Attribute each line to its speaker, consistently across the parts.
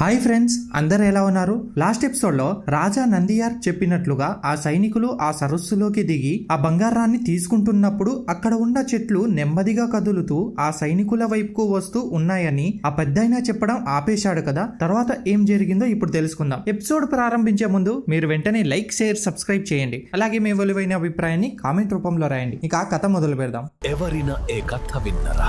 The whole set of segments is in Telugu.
Speaker 1: హాయ్ ఫ్రెండ్స్ అందరు ఎలా ఉన్నారు? లాస్ట్ ఎపిసోడ్లో రాజా నందియార్ చెప్పినట్లుగా ఆ సైనికులు ఆ సరస్సులోకి దిగి ఆ బంగారాన్ని తీసుకుంటున్నప్పుడు అక్కడ ఉన్న చెట్లు నెమ్మదిగా కదులుతూ ఆ సైనికుల వైపుకు వస్తూ ఉన్నాయని ఆ పెద్దయినా చెప్పడం ఆపేశాడు కదా? తర్వాత ఏం జరిగిందో ఇప్పుడు తెలుసుకుందాం. ఎపిసోడ్ ప్రారంభించే ముందు మీరు వెంటనే లైక్ షేర్ సబ్స్క్రైబ్ చేయండి. అలాగే మీ విలువైన అభిప్రాయాన్ని కామెంట్ రూపంలో రాయండి. ఇక ఆ కథ మొదలు పెడదాం.
Speaker 2: ఎవరిన ఏ కథ విన్నారా?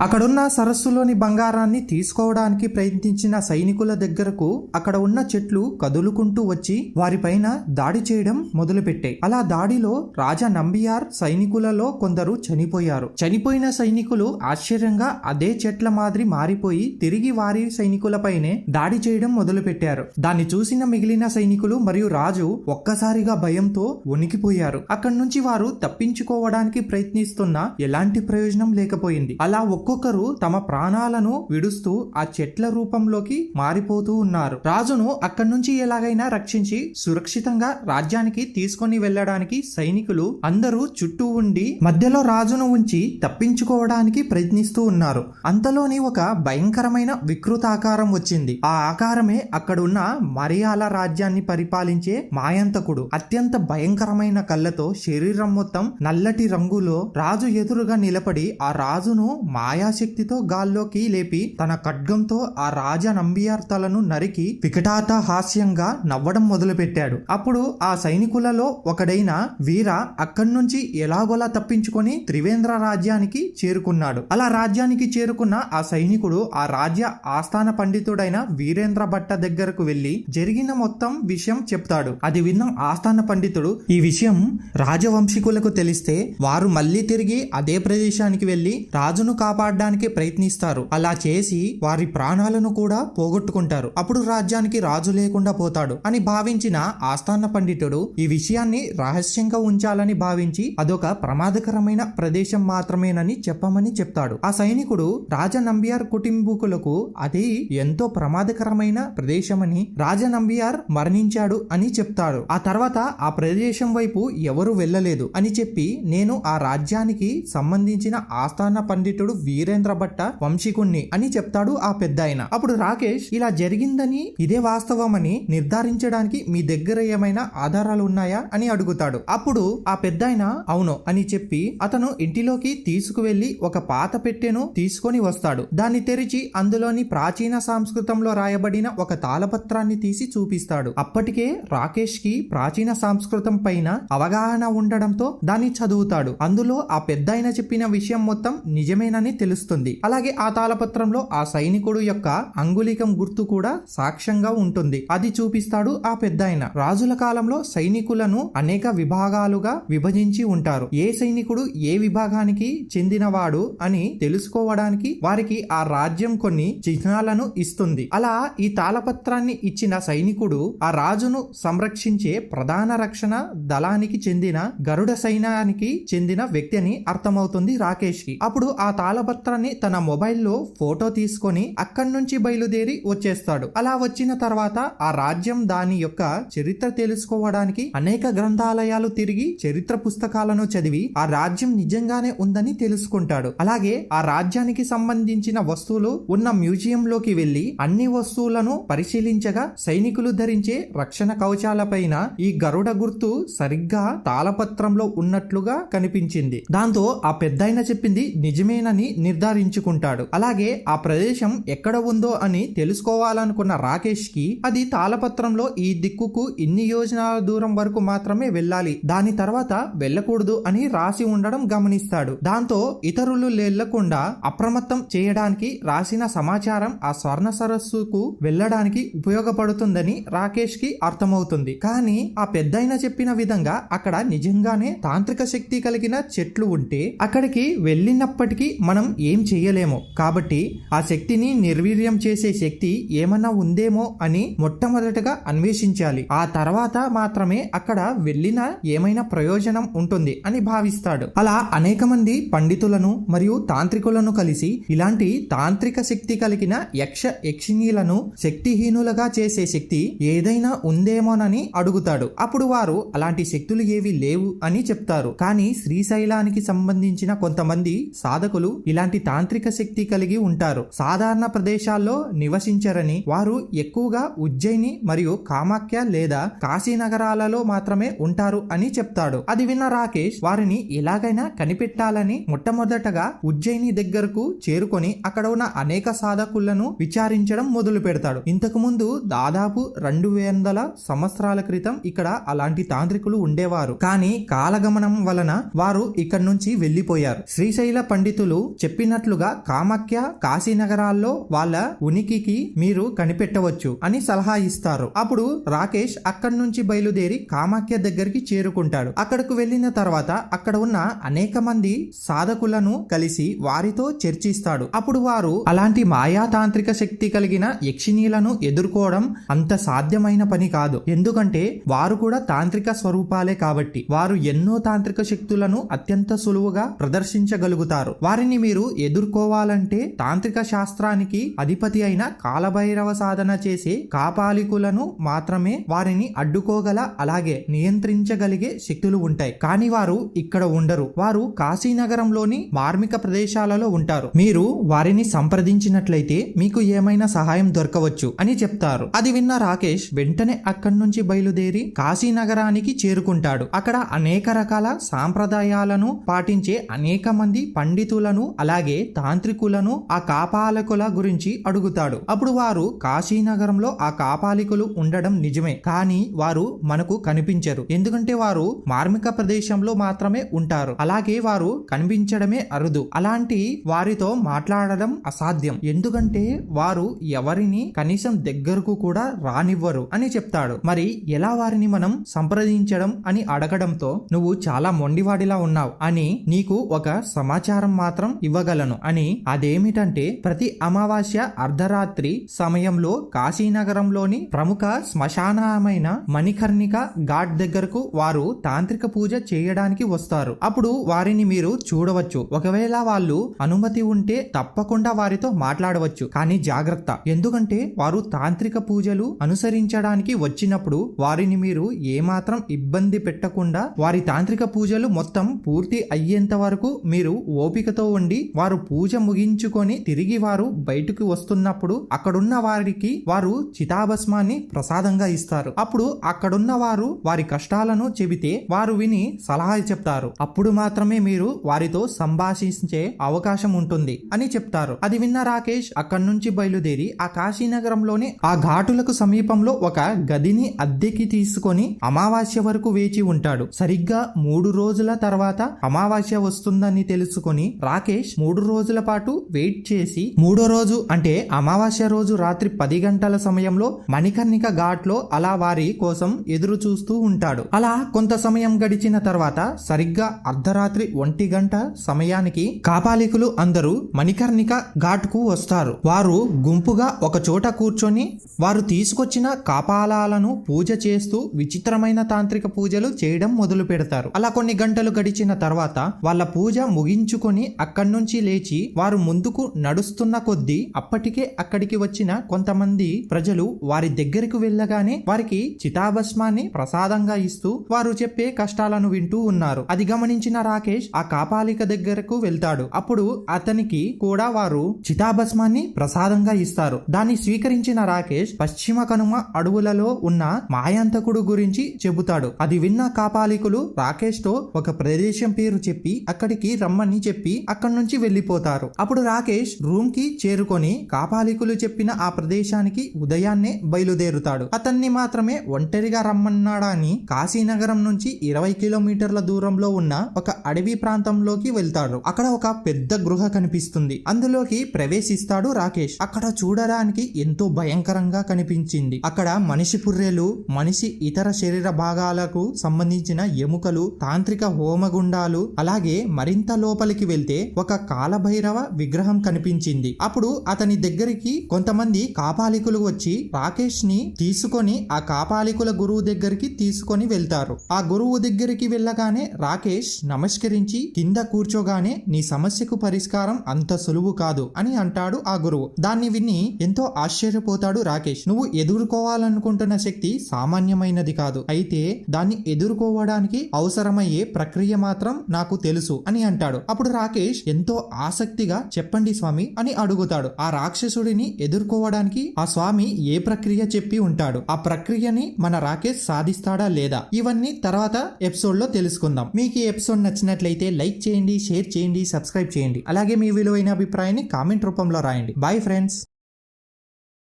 Speaker 1: అక్కడున్న సరస్సులోని బంగారాన్ని తీసుకోవడానికి ప్రయత్నించిన సైనికుల దగ్గరకు అక్కడ ఉన్న చెట్లు కదులుకుంటూ వచ్చి వారిపైన దాడి చేయడం మొదలుపెట్టాయి అలా దాడిలో రాజా నంబియార్ సైనికులలో కొందరు చనిపోయారు. చనిపోయిన సైనికులు ఆశ్చర్యంగా అదే చెట్ల మాదిరి మారిపోయి తిరిగి వారి సైనికులపైనే దాడి చేయడం మొదలుపెట్టారు. దాన్ని చూసిన మిగిలిన సైనికులు మరియు రాజు ఒక్కసారిగా భయంతో వణికిపోయారు. అక్కడి నుంచి వారు తప్పించుకోవడానికి ప్రయత్నిస్తున్న ఎలాంటి ప్రయోజనం లేకపోయింది. అలా ఒక్కొక్కరు తమ ప్రాణాలను విడుస్తూ ఆ చెట్ల రూపంలోకి మారిపోతూ ఉన్నారు. రాజును అక్కడి నుంచి ఎలాగైనా రక్షించి సురక్షితంగా రాజ్యానికి తీసుకొని వెళ్ళడానికి సైనికులు అందరూ చుట్టూ ఉండి మధ్యలో రాజును ఉంచి తప్పించుకోవడానికి ప్రయత్నిస్తూ ఉన్నారు. అంతలోని ఒక భయంకరమైన వికృత ఆకారం వచ్చింది. ఆ ఆకారమే అక్కడున్న మరియాల రాజ్యాన్ని పరిపాలించే మాయంతకుడు. అత్యంత భయంకరమైన కళ్ళతో శరీరం మొత్తం నల్లటి రంగులో రాజు ఎదురుగా నిలబడి ఆ రాజును మాయ మాయాశక్తితో గాల్లోకి లేపి తన ఖడ్గంతో ఆ రాజ నంబియార్ తలను నరికి వికటాత హాస్యంగా నవ్వడం మొదలుపెట్టాడు. అప్పుడు ఆ సైనికులలో ఒకడైన వీర అక్కడి నుంచి ఎలాగోలా తప్పించుకొని త్రివేంద్ర రాజ్యానికి చేరుకున్నాడు. అలా రాజ్యానికి చేరుకున్న ఆ సైనికుడు ఆ రాజ్య ఆస్థాన పండితుడైన వీరేంద్ర భట్ట దగ్గరకు వెళ్ళి జరిగిన మొత్తం విషయం చెప్తాడు. అది విన్న ఆస్థాన పండితుడు ఈ విషయం రాజవంశీకులకు తెలిస్తే వారు మళ్ళీ తిరిగి అదే ప్రదేశానికి వెళ్ళి రాజును కాపాడడానికి ప్రయత్నిస్తారు. అలా చేసి వారి ప్రాణాలను కూడా పోగొట్టుకుంటారు. అప్పుడు రాజ్యానికి రాజు లేకుండా పోతాడు అని భావించిన ఆస్థాన పండితుడు ఈ విషయాన్ని రహస్యంగా ఉంచాలని భావించి అదొక ప్రమాదకరమైన ప్రదేశం మాత్రమేనని చెప్పమని చెప్తాడు. ఆ సైనికుడు రాజ నంబియార్ కుటుంబీకులకు అది ఎంతో ప్రమాదకరమైన ప్రదేశమని రాజ నంబియార్ మరణించాడు అని చెప్తాడు. ఆ తర్వాత ఆ ప్రదేశం వైపు ఎవరు వెళ్ళలేదు అని చెప్పి నేను ఆ రాజ్యానికి సంబంధించిన ఆస్థాన పండితుడు వీరేంద్ర భట్ట వంశీకుణ్ణి అని చెప్తాడు ఆ పెద్ద అప్పుడు రాకేష్ ఇలా జరిగిందని ఇదే వాస్తవమని నిర్ధారించడానికి మీ దగ్గర ఏమైనా ఆధారాలు ఉన్నాయా అని అడుగుతాడు. అప్పుడు ఆ పెద్ద అవును అని చెప్పి అతను ఇంటిలోకి తీసుకువెళ్ళి ఒక పాత పెట్టెను తీసుకొని వస్తాడు. దాన్ని తెరిచి అందులోని ప్రాచీన సంస్కృతంలో రాయబడిన ఒక తాళపత్రాన్ని తీసి చూపిస్తాడు. అప్పటికే రాకేష్కి ప్రాచీన సంస్కృతం పైన అవగాహన ఉండడంతో దాన్ని చదువుతాడు. అందులో ఆ పెద్దాయన చెప్పిన విషయం మొత్తం నిజమేనని తెలుస్తుంది. అలాగే ఆ తాళపత్రంలో ఆ సైనికుడు యొక్క అంగుళికం గుర్తు కూడా సాక్ష్యంగా ఉంటుంది. అది చూపిస్తాడు ఆ పెద్దాయన. రాజుల కాలంలో సైనికులను అనేక విభాగాలుగా విభజించి ఉంటారు. ఏ సైనికుడు ఏ విభాగానికి చెందినవాడు అని తెలుసుకోవడానికి వారికి ఆ రాజ్యం కొన్ని చిహ్నాలను ఇస్తుంది. అలా ఈ తాళపత్రాన్ని ఇచ్చిన సైనికుడు ఆ రాజును సంరక్షించే ప్రధాన రక్షణ దళానికి చెందిన గరుడ సైన్యానికి చెందిన వ్యక్తి అని అర్థమవుతుంది రాకేష్కి అప్పుడు ఆ తాళపత్రాన్ని తన మొబైల్లో ఫోటో తీసుకొని అక్కడి నుంచి బయలుదేరి వచ్చేస్తాడు. అలా వచ్చిన తర్వాత ఆ రాజ్యం దాని యొక్క చరిత్ర తెలుసుకోవడానికి అనేక గ్రంథాలయాలు తిరిగి చరిత్ర పుస్తకాలను చదివి ఆ రాజ్యం నిజంగానే ఉందని తెలుసుకుంటాడు. అలాగే ఆ రాజ్యానికి సంబంధించిన వస్తువులు ఉన్న మ్యూజియం లోకి వెళ్ళి అన్ని వస్తువులను పరిశీలించగా సైనికులు ధరించే రక్షణ కవచాలపైన ఈ గరుడ గుర్తు సరిగ్గా తాళపత్రంలో ఉన్నట్లుగా కనిపించింది. దాంతో ఆ పెద్దయిన చెప్పింది నిజమేనని నిర్ధారించుకుంటాడు. అలాగే ఆ ప్రదేశం ఎక్కడ ఉందో అని తెలుసుకోవాలనుకున్న రాకేష్కి అది తాళపత్రంలో ఈ దిక్కుకు ఇన్ని యోజనాల దూరం వరకు మాత్రమే వెళ్ళాలి. దాని తర్వాత వెళ్ళకూడదు అని రాసి ఉండడం గమనిస్తాడు. దాంతో ఇతరులు వెళ్ళకుండా అప్రమత్తం చేయడానికి రాసిన సమాచారం ఆ స్వర్ణ సరస్సుకు వెళ్ళడానికి ఉపయోగపడుతుందని రాకేష్కి అర్థమవుతుంది. కానీ ఆ పెద్దయిన చెప్పిన విధంగా అక్కడ నిజంగానే తాంత్రిక శక్తి కలిగిన చెట్లు ఉంటే అక్కడికి వెళ్ళినప్పటికీ మనం ఏం చేయలేము కాబట్టి ఆ శక్తిని నిర్వీర్యం చేసే శక్తి ఏమన్నా ఉందేమో అని మొట్టమొదటగా అన్వేషించాలి. ఆ తర్వాత మాత్రమే అక్కడ వెళ్ళిన ఏమైనా ప్రయోజనం ఉంటుంది అని భావిస్తాడు. అలా అనేక మంది పండితులను మరియు తాంత్రికులను కలిసి ఇలాంటి తాంత్రిక శక్తి కలిగిన యక్ష యక్షిణీలను శక్తిహీనులుగా చేసే శక్తి ఏదైనా ఉందేమోనని అడుగుతాడు. అప్పుడు వారు అలాంటి శక్తులు ఏవి లేవు అని చెప్తారు. కానీ శ్రీశైలానికి సంబంధించిన కొంతమంది సాధకులు ఇలాంటి తాంత్రిక శక్తి కలిగి ఉంటారు. సాధారణ ప్రదేశాల్లో నివసించరని వారు ఎక్కువగా ఉజ్జయిని మరియు కామాఖ్య లేదా కాశీ నగరాలలో మాత్రమే ఉంటారు అని చెప్తాడు. అది విన్న రాకేష్ వారిని ఎలాగైనా కనిపెట్టాలని మొట్టమొదటగా ఉజ్జయిని దగ్గరకు చేరుకొని అక్కడ ఉన్న అనేక సాధకులను విచారించడం మొదలు పెడతాడు. ఇంతకు ముందు దాదాపు రెండు వందల సంవత్సరాల క్రితం ఇక్కడ అలాంటి తాంత్రికులు ఉండేవారు. కానీ కాలగమనం వలన వారు ఇక్కడ నుంచి వెళ్ళిపోయారు శ్రీశైల పండితులు చెప్పినట్లుగా కామాఖ్య కాశీనగరాల్లో వాళ్ళ ఉనికికి మీరు కనిపెట్టవచ్చు అని సలహా ఇస్తారు. అప్పుడు రాకేష్ అక్కడి నుంచి బయలుదేరి కామాఖ్య దగ్గరికి చేరుకుంటాడు. అక్కడకు వెళ్ళిన తర్వాత అక్కడ ఉన్న అనేక మంది సాధకులను కలిసి వారితో చర్చిస్తాడు. అప్పుడు వారు అలాంటి మాయా తాంత్రిక శక్తి కలిగిన యక్షిణీలను ఎదుర్కోవడం అంత సాధ్యమైన పని కాదు. ఎందుకంటే వారు కూడా తాంత్రిక స్వరూపాలే కాబట్టి వారు ఎన్నో తాంత్రిక శక్తులను అత్యంత సులువుగా ప్రదర్శించగలుగుతారు. వారిని మీరు ఎదుర్కోవాలంటే తాంత్రిక శాస్త్రానికి అధిపతి అయిన కాలభైరవ సాధన చేసే కాపాలికులను మాత్రమే వారిని అడ్డుకోగల అలాగే నియంత్రించగలిగే శక్తులు ఉంటాయి. కానీ వారు ఇక్కడ ఉండరు. వారు కాశీనగరంలోని మార్మిక ప్రదేశాలలో ఉంటారు. మీరు వారిని సంప్రదించినట్లయితే మీకు ఏమైనా సహాయం దొరకవచ్చు అని చెప్తారు. అది విన్న రాకేష్ వెంటనే అక్కడి నుంచి బయలుదేరి కాశీనగరానికి చేరుకుంటాడు. అక్కడ అనేక రకాల సాంప్రదాయాలను పాటించే అనేక మంది పండితులను అలాగే తాంత్రికులను ఆ కాపాలకుల గురించి అడుగుతాడు. అప్పుడు వారు కాశీనగరంలో ఆ కాపాలికులు ఉండడం నిజమే కానీ వారు మనకు కనిపించరు. ఎందుకంటే వారు మార్మిక ప్రదేశంలో మాత్రమే ఉంటారు. అలాగే వారు కనిపించడమే అరుదు. అలాంటి వారితో మాట్లాడడం అసాధ్యం. ఎందుకంటే వారు ఎవరిని కనీసం దగ్గరకు కూడా రానివ్వరు అని చెప్తాడు. మరి ఎలా వారిని మనం సంప్రదించడం అని అడగడంతో నువ్వు చాలా మొండివాడిలా ఉన్నావు అని నీకు ఒక సమాచారం మాత్రం ఇవ్వ ఇవ్వగలను అని అదేమిటంటే ప్రతి అమావాస్య అర్ధరాత్రి సమయంలో కాశీనగరంలోని ప్రముఖ శ్మశానమైన మణికర్ణిక ఘాట్ దగ్గరకు వారు తాంత్రిక పూజ చేయడానికి వస్తారు. అప్పుడు వారిని మీరు చూడవచ్చు. ఒకవేళ వాళ్ళు అనుమతి ఉంటే తప్పకుండా వారితో మాట్లాడవచ్చు. కానీ జాగ్రత్త. ఎందుకంటే వారు తాంత్రిక పూజలు అనుసరించడానికి వచ్చినప్పుడు వారిని మీరు ఏమాత్రం ఇబ్బంది పెట్టకుండా వారి తాంత్రిక పూజలు మొత్తం పూర్తి అయ్యేంత వరకు మీరు ఓపికతో ఉండి వారు పూజ ముగించుకొని తిరిగి వారు బయటకు వస్తున్నప్పుడు అక్కడున్న వారికి వారు చితాభస్మాన్ని ప్రసాదంగా ఇస్తారు. అప్పుడు అక్కడున్న వారు వారి కష్టాలను చెబితే వారు విని సలహా చెప్తారు. అప్పుడు మాత్రమే మీరు వారితో సంభాషించే అవకాశం ఉంటుంది అని చెప్తారు. అది విన్న రాకేష్ అక్కడి నుంచి బయలుదేరి ఆ కాశీనగరంలోని ఆ ఘాటులకు సమీపంలో ఒక గదిని అద్దెకి తీసుకొని అమావాస్య వరకు వేచి ఉంటాడు. సరిగ్గా మూడు రోజుల తర్వాత అమావాస్య వస్తుందని తెలుసుకొని రాకేష్ మూడు రోజుల పాటు వెయిట్ చేసి మూడో రోజు అంటే అమావాస్య రోజు రాత్రి పది గంటల సమయంలో మణికర్ణిక ఘాట్లో అలా వారి కోసం ఎదురు చూస్తూ ఉంటాడు. అలా కొంత సమయం గడిచిన తర్వాత సరిగ్గా అర్ధరాత్రి ఒంటి గంట సమయానికి కాపాలికులు అందరూ మణికర్ణిక ఘాట్కు వస్తారు. వారు గుంపుగా ఒక చోట కూర్చొని వారు తీసుకొచ్చిన కాపాలాలను పూజ చేస్తూ విచిత్రమైన తాంత్రిక పూజలు చేయడం మొదలు పెడతారు అలా కొన్ని గంటలు గడిచిన తర్వాత వాళ్ళ పూజ ముగించుకొని అక్కడి నుంచి లేచి వారు ముందుకు నడుస్తున్న కొద్దీ అప్పటికే అక్కడికి వచ్చిన కొంతమంది ప్రజలు వారి దగ్గరకు వెళ్ళగానే వారికి చితాభస్మాన్ని ప్రసాదంగా ఇస్తూ వారు చెప్పే కష్టాలను వింటూ ఉన్నారు. అది గమనించిన రాకేష్ ఆ కాపాలిక దగ్గరకు వెళ్తాడు. అప్పుడు అతనికి కూడా వారు చితాభస్మాన్ని ప్రసాదంగా ఇస్తారు. దాన్ని స్వీకరించిన రాకేష్ పశ్చిమ కనుమ అడవులలో ఉన్న మాయాంతకుడు గురించి చెబుతాడు. అది విన్న కాపాలికులు రాకేష్తో ఒక ప్రదేశం పేరు చెప్పి అక్కడికి రమ్మని చెప్పి అక్కడి నుంచి వెళ్ళిపోతారు అప్పుడు రాకేష్ రూమ్కి చేరుకొని కాపాలికులు చెప్పిన ఆ ప్రదేశానికి ఉదయాన్నే బయలుదేరుతాడు. అతన్ని మాత్రమే ఒంటరిగా రమ్మన్నాడా అని కాశీనగరం నుంచి ఇరవై కిలోమీటర్ల దూరంలో ఉన్న ఒక అడవి ప్రాంతంలోకి వెళ్తాడు. అక్కడ ఒక పెద్ద గృహ కనిపిస్తుంది. అందులోకి ప్రవేశిస్తాడు రాకేష్. అక్కడ చూడడానికి ఎంతో భయంకరంగా కనిపించింది. అక్కడ మనిషి పుర్రెలు మనిషి ఇతర శరీర భాగాలకు సంబంధించిన ఎముకలు తాంత్రిక హోమగుండాలు అలాగే మరింత లోపలికి వెళ్తే ఒక కాలభైరవ విగ్రహం కనిపించింది. అప్పుడు అతని దగ్గరికి కొంతమంది కాపాలికులు వచ్చి రాకేష్ని తీసుకొని ఆ కాపాలికుల గురువు దగ్గరికి తీసుకొని వెళ్తారు. ఆ గురువు దగ్గరికి వెళ్ళగానే రాకేష్ నమస్కరించి కింద కూర్చోగానే నీ సమస్యకు పరిష్కారం అంత సులువు కాదు అని అంటాడు ఆ గురువు. దాన్ని విని ఎంతో ఆశ్చర్యపోతాడు రాకేష్. నువ్వు ఎదుర్కోవాలనుకుంటున్న శక్తి సామాన్యమైనది కాదు. అయితే దాన్ని ఎదుర్కోవడానికి అవసరమయ్యే ప్రక్రియ మాత్రం నాకు తెలుసు అని అంటాడు. అప్పుడు రాకేష్ ఎంతో ఆసక్తిగా చెప్పండి స్వామి అని అడుగుతాడు. ఆ రాక్షసుడిని ఎదుర్కోవడానికి ఆ స్వామి ఏ ప్రక్రియ చెప్పి ఉంటాడు? ఆ ప్రక్రియని మన రాకేష్ సాధిస్తాడా లేదా? ఇవన్నీ తర్వాత ఎపిసోడ్లో తెలుసుకుందాం. మీకు ఈ ఎపిసోడ్ నచ్చినట్లయితే లైక్ చేయండి షేర్ చేయండి సబ్స్క్రైబ్ చేయండి. అలాగే మీ విలువైన అభిప్రాయాన్ని కామెంట్ రూపంలో రాయండి. Bye friends!